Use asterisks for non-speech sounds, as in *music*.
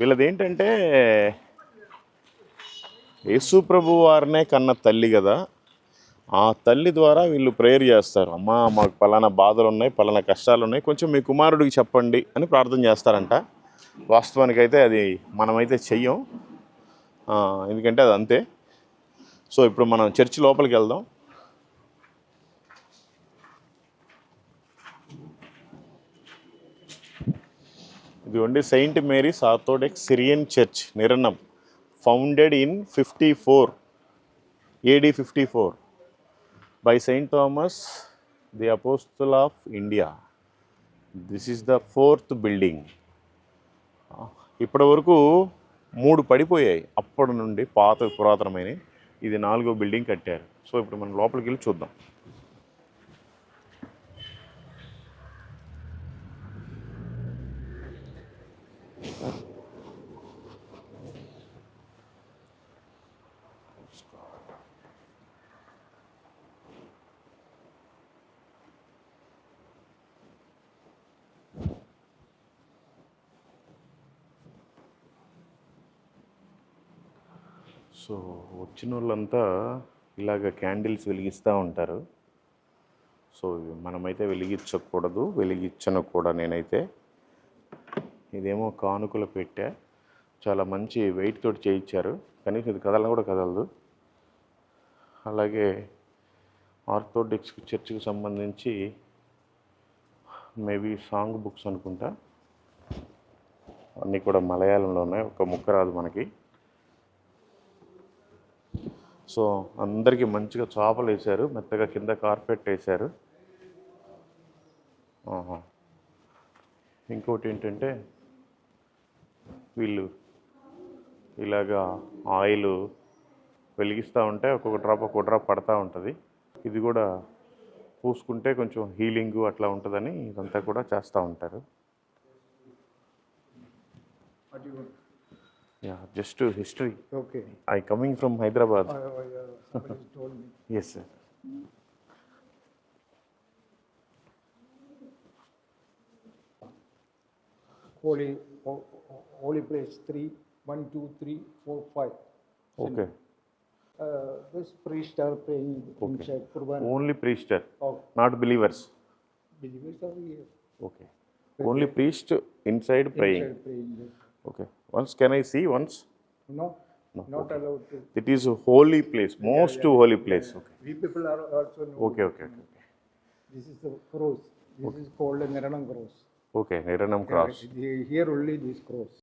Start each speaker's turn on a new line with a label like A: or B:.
A: వీళ్ళది ఏంటంటే యేసు ప్రభు వారినే కన్న తల్లి కదా ఆ తల్లి ద్వారా వీళ్ళు ప్రేయర్ చేస్తారు. అమ్మా మాకు పలానా బాధలు ఉన్నాయి పలానా కష్టాలు ఉన్నాయి కొంచెం మీ కుమారుడికి చెప్పండి అని ప్రార్థన చేస్తారంట. వాస్తవానికైతే అది మనమైతే చెయ్యం. ఎందుకంటే అది అంతే. సో ఇప్పుడు మనం చర్చి లోపలికి వెళ్దాం. ఇదిగోండి saint Mary's orthodox Syrian church Niranam founded in fifty four AD fifty four by saint Thomas the apostle of India. This is the fourth building ఇప్పటి వరకు మూడు పడిపోయాయి. అప్పటి నుండి పాత పురాతనమైన ఇది నాలుగో బిల్డింగ్ కట్టారు. సో ఇప్పుడు మనం లోపలికి వెళ్ళి చూద్దాం. సో వచ్చిన వాళ్ళంతా ఇలాగ క్యాండిల్స్ వెలిగిస్తూ ఉంటారు. సో మనమైతే వెలిగించకూడదు వెలిగించను కూడా నేనైతే. ఇదేమో కానుకలు పెట్టా. చాలా మంచి వెయిట్ తోటి చేయించారు. కనీసం ఇది కదలని కూడా కదలదు. అలాగే ఆర్థోడిక్స్ చర్చ్కి సంబంధించి మేబీ సాంగ్ బుక్స్ అనుకుంటా. అన్నీ కూడా మలయాళంలో ఉన్నాయి. ఒక ముక్క రాదు మనకి. సో అందరికీ మంచిగా చాపలు వేశారు మెత్తగా కింద కార్పెట్ వేశారు. ఇంకోటి ఏంటంటే వీళ్ళు ఇలాగా ఆయిల్ వెలిగిస్తూ ఉంటే ఒక్కొక్క డ్రాప్ ఒక్కొక్క డ్రాప్ పడతా ఉంటుంది. ఇది కూడా పూసుకుంటే కొంచెం హీలింగ్ అట్లా ఉంటుందని ఇదంతా కూడా చేస్తూ ఉంటారు.
B: Yeah,
A: just to history.
B: Okay.
A: I coming from Hyderabad.
B: Oh, oh, yeah. Somebody *laughs* told me.
A: Yes, sir.
B: Holy, holy place three, one, two, three, four, five.
A: Okay.
B: Uh, this priest are praying in Okay. inside Kurban.
A: Only priester,
B: Oh,
A: not believers.
B: believers are here.
A: Okay. Only priest inside praying.
B: Inside praying. yes.
A: Okay. Once can I see once?
B: No. No, not okay. allowed to.
A: It is a holy place, most yeah, yeah. holy place. Yeah, yeah. Okay.
B: We people are also known.
A: Okay, okay, okay.
B: This is the cross. This okay. is called Niranam cross.
A: Okay, Niranam
B: cross. Here only this cross.